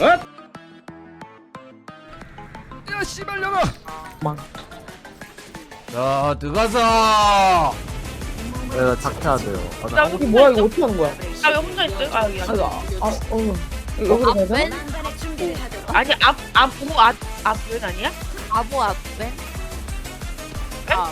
야 씨발려가 망. 자 들어가서 네, 작해야 돼요. 아, 나 이거 뭐야 이거 어떻게 하는 거야? 아왜 혼자 있어요? 아 여기 아 아니 이거 아, 아 어. 여기로 가야 되나? 아니 앞앞보고 앞앞wen 아니야? 아보 앞에 아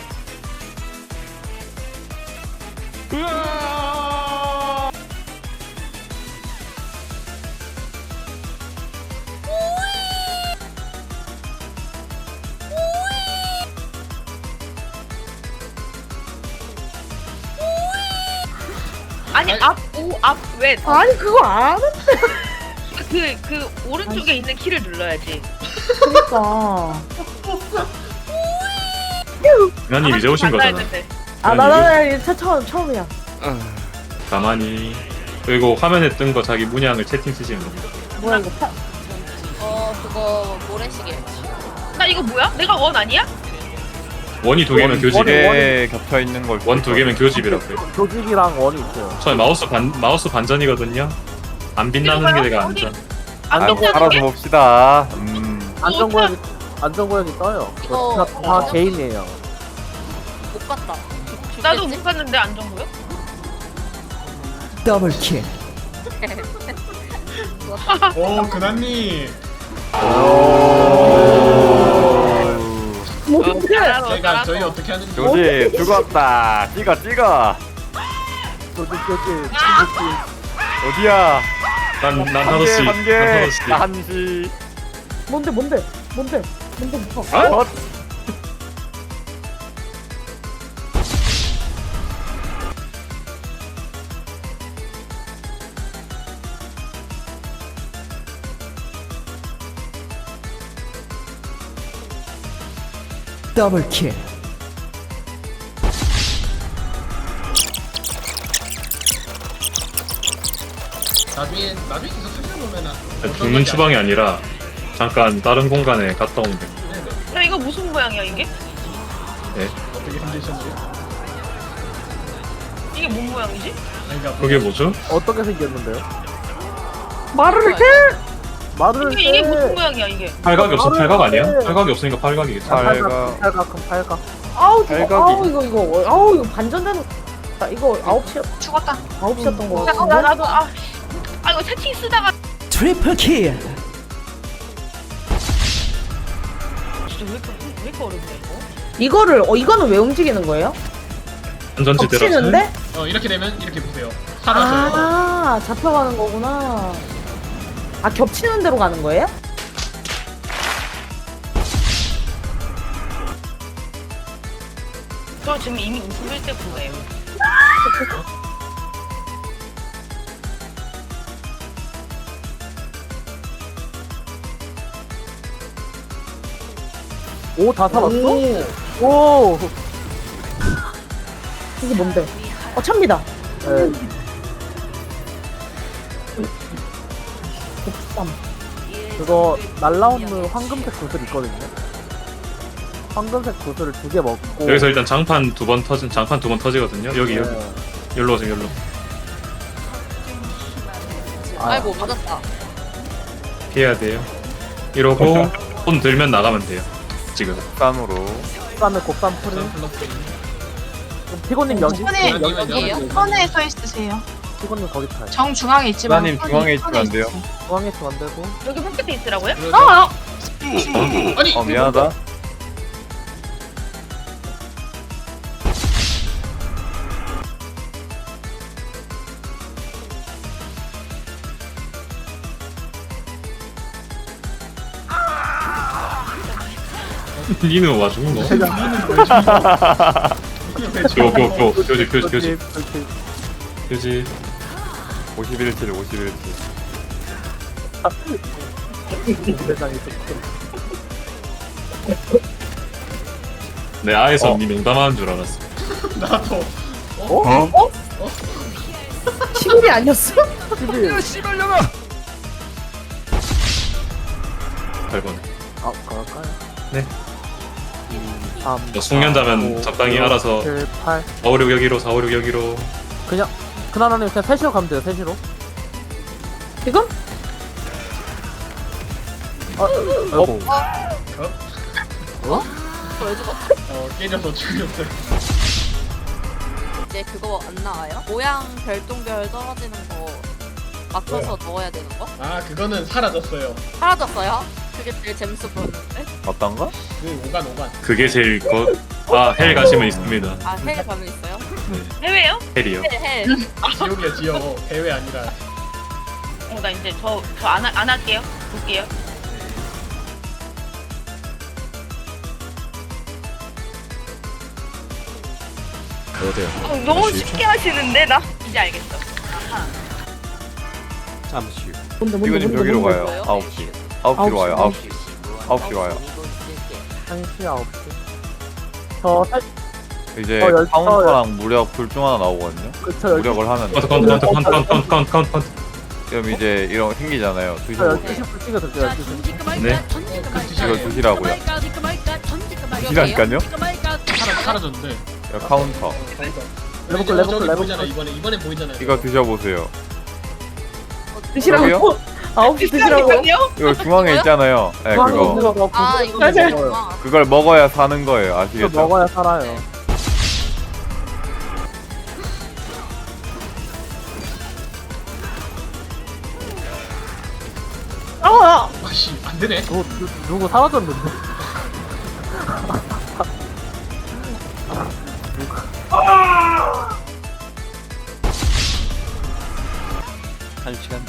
아니 앞 오 앞wen 아니 그거 안 해. 그그 오른쪽에 있는 키를 눌러야지. 그니까. 나님 이제 오신 만나야 거잖아. 아 나나나 이거 처음 처음이야. 가만히. 그리고 화면에 뜬 거 자기 문양을 채팅 쓰시는 겁니다. 뭐야 이거 파... 어 그거 모래시계 나 이거 뭐야? 내가 원 아니야? 원이 두 개면 교집. 원이- 에 겹쳐 있는 걸. 원 두 개면 교집이라고요. 교집이랑 원이 있어요. 저 마우스 반 마우스 반전이거든요. 안 빛나는 게 내가 안전. 안 아이고 빛나는 알아서 게? 봅시다. 음. 안전구역이 안전구역이 떠요. 이거- 다, 다 어. 개인이에요. 못 봤다 나도 못 봤는데 안정보여? 더블킬 오 그나님 뭔데? 따라서 저희가 따라서. 저희 어떻게 하는지 교지 죽었다. 아! 교집. 난 어디야? 난한 개, 하나씩. 한난 개. 나 한시. 뭔데 뭔데 뭔데 뭔데 뭐? 어? 더블킬 나중에 나중에 계속 살려놓으면 죽는 추방이 아니라 잠깐 다른 공간에 갔다 오면 돼. 야 이거 무슨 모양이야 이게? 어떻게 힘드셨어요? 이게 뭔 모양이지? 그러니까 그게 뭐죠? 어떻게 생겼는데요? 말을 해? 말을 이게 이게 무슨 해. 모양이야 이게? 팔각이 없어. 아, 팔각 아니야? 네. 팔각이 없으니까 팔각이겠지. 아, 팔각. 팔각 팔각 그럼 팔각. 아우 저거 팔각이. 아우 이거 이거 아우 이거 반전되는 아, 이거 아홉 시 죽었다. 아홉 시였던 거 야, 같은데? 나 나도 아, 아 이거 채팅 쓰다가 트리플 킬 진짜 왜 이렇게 왜 이렇게 어렵냐 이거? 이거를 어 이거는 왜 움직이는 거예요? 안전지대라서. 겹치는데? 어 이렇게 되면 이렇게 보세요 사라져요 아 잡혀가는 거구나. 아 겹치는 대로 가는 거예요? 저 지금 이미 웃을 때 보네요. 오 다 살았어? 오, 오. 이게 뭔데? 어 참니다. 네. 곱삼. 그거 날라오는 황금색 구슬 있거든요. 황금색 구슬을 두 개 먹고 여기서 일단 장판 두 번 터진 장판 두 번 터지거든요. 여기 여기. 네. 여기로 오세요. 여기로. 아, 아이고 맞았다 피해야 돼요. 이러고 손 들면 나가면 돼요. 지금. 쌈으로. 곱삼에 곱삼 풀이. 그럼 피고님 여기 네, 여기 여기에요? 여기. 선에 서 있으세요. 피고님 거기 타요. 정 중앙에 있지만 하나님 중앙에 있으면 안 돼요? 중앙에 있으면 안 되고. 여기 홈끝에 있으라고요? 아! 아니 어 미안하다. 니는 와 죽은 거. 교교교 교지 교지 교지 교집. 교지. 51칠 51칠. 세상에 내 아에서 어. 니 농담하는 줄 알았어. 나도 시골이 아니었어? TV. 씨발려가 8번. 아 그럴까요? 네. 2, 3, 뭐 숙련자면 적당히 알아서 7, 8 456 여기로 456 여기로. 그냥 그나나님 그냥 셋시로 가면 돼요 셋시로 지금? 아이고. 왜 죽었? 어 깨져서 죽였어요. 이제 그거 안 나와요? 모양 별똥별 떨어지는 거 맞춰서 넣어야 되는 거? 아 그거는 사라졌어요. 사라졌어요? 그게 제일 재밌어 보였는데? 어떤 거? 그 오간 오간. 그게 제일 거. 아 헬 가시면 있습니다. 아, 헬 가면 있어요? 해외요? 헬이요. 헬, 헬. 지옥이야 지옥. 대회 아니라. 어, 나 이제 저, 저 안, 안 할게요. 볼게요. 어때요? 어, 너무 쉽게 하시는데, 나? 이제 알겠어. 잠시 후. 뭔데 뭔데 뭔데 여기로 뭔데 가요. 아홉 시. 아홉 시로 와요. 아홉 시. 아홉 시로 와요. 1시 9시. 저 살, 이제 어, 열- 카운터랑 무력 둘 중 하나 나오거든요. 그쵸, 12시, 무력을 하면 카운트. 그럼 이제 이런 거 생기잖아요. 두시 저 12시부터 찍어드릴게요, 12시. 네. 이걸 두시라고요. 두시라니까요. 사라 사라졌는데. 이거 카운터. 레버클, 레버클, 저기 레버클. 보이잖아 이번에 이번에 보이잖아요. 이거 드셔보세요. 드시라고? 아홉 시 드시라고? 아니요? 이거 중앙에 있잖아요. 네, 그거. 아, 이거 맞아요. 그걸 먹어야 사는 거예요. 이거 아시겠죠? 먹어야 살아요. 아! 아씨 안 되네. 누구, 누, 누구 사라졌는데? 한 시간.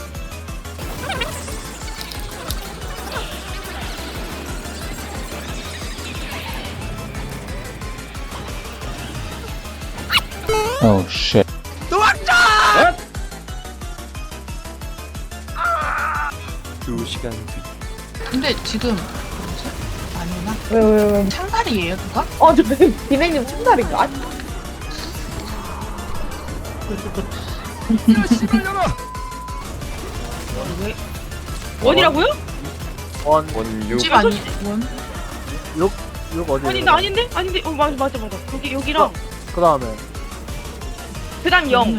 Oh shit. 두 시간 뒤. 근데 지금 뭐지? 아니구나. 왜 왜 왜? 창살이에요 누가? 어, 저 비냉님 참달인가? 아, 원이라고요? 원, 원유. 집 아니 원. 6, 6 어디? 아니, 나 아닌데? 아닌데? 어, 맞아, 맞아, 맞아. 여기, 여기랑. 그 다음에 그 다음 0.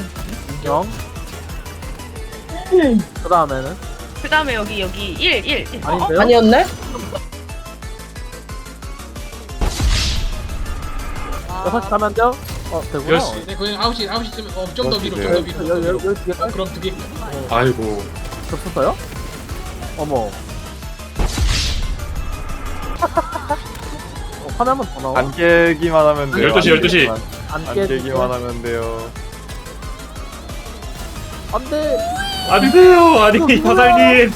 0. 그 다음에는? 그 다음에 여기, 여기 1, 1. 1. 어? 아닌데요? 아니었네? 6시 가면 돼요? 어, 되구나. 열 시. 네, 그냥 아홉 시 아홉 시쯤 어 좀 더 위로 좀더 여기, 위로. 여기, 좀 여기, 더 위로. 여기 뒤에 어 그럼 두 개. 아이고. 겹쳤어요? 어머. 어, 화면만 더 나와. 안 깨기만 하면 돼요. 12시, 12시. 안안 깨, 깨기만 하면 돼요. 안 돼. 아니세요. 아니 화살님.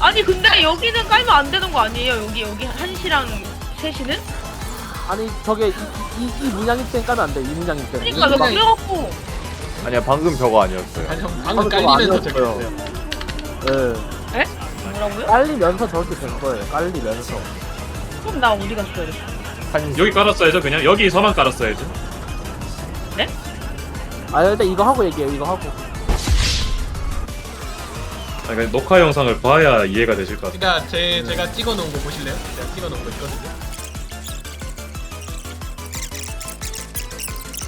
아니, 근데 여기는 깔면 안 되는 거 아니에요? 여기, 여기 1시랑 3시는? 아니, 저게 이, 이, 이 문양이 땐 까면 안 돼. 이 문양이 땐. 그러니까 너 그래갖고. 아니야 방금 저거 아니었어요. 아니 형 방금 방금 그거 깔리면서 아니었어요. 저기였어요. 예. 뭐라고요? 깔리면서 저렇게 된 거예요. 깔리면서. 그럼 나 어디 갔어야 돼? 한 여기 깔았어야죠 그냥 여기서만 깔았어야죠. 아, 일단 이거 하고 얘기해요. 이거 하고. 아, 그러니까 녹화 영상을 봐야 이해가 되실 것 같아요. 그러니까 제 제가 찍어놓은 거 보실래요? 제가 찍어놓은 거 있거든요.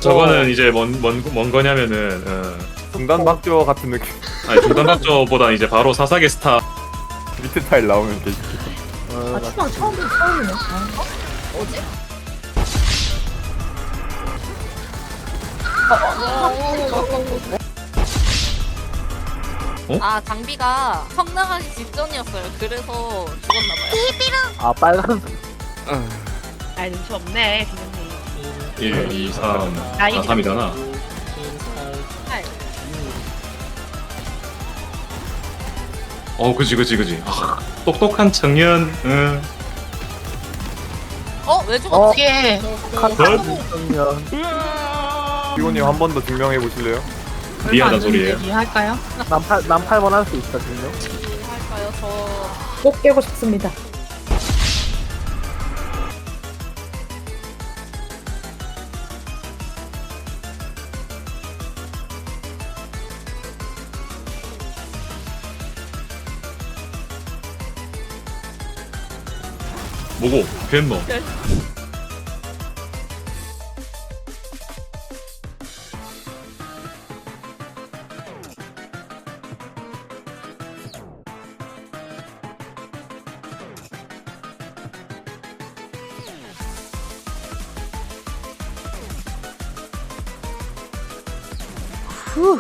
저거는 이제 뭔, 뭔, 뭔 거냐면은 어, 중단 박조 같은 느낌. 아니 중단박조보다 이제 바로 사사계 스타 밑에 타일 나오면 되지. 어, 아, 추방 처음, 처음이네. 아, 장비가 성나가기 직전이었어요. 그래서 죽었나봐요. 아, 빨간. 아, 눈치 없네, 비명님. 1, 2, 3, 아 나이 3이잖아. 어 그지 그지 그지. 아, 똑똑한 청년. 응. 어, 왜 죽었지? 이게 칸. 피고님 한 번 더 증명해 보실래요? 미안하다 소리예요. 이해할까요? 난 8, 난 8번 할 수 있어, 지금. 할까요? 저 꼭 깨고 싶습니다. 뭐고? 벤노. 후.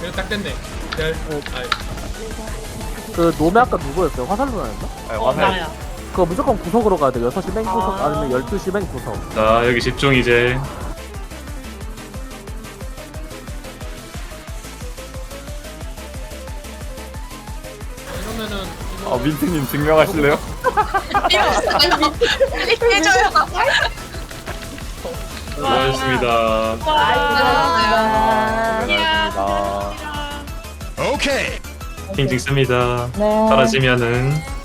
그래 딱 됐네. 네. 아, 그 노메 아까 누구였어요? 화살루나였나? 아니, 어, 화살 나야. 그거 무조건 구석으로 가야 돼. 6시 맨 구석 아. 아니면 12시 맨 구석. 자 여기 집중 이제 이러면은 이거 아 민트님 증명하실래요? 해줘요. 수고하셨습니다 와. 고생하셨습니다 핑 찍습니다 네. 사라지면은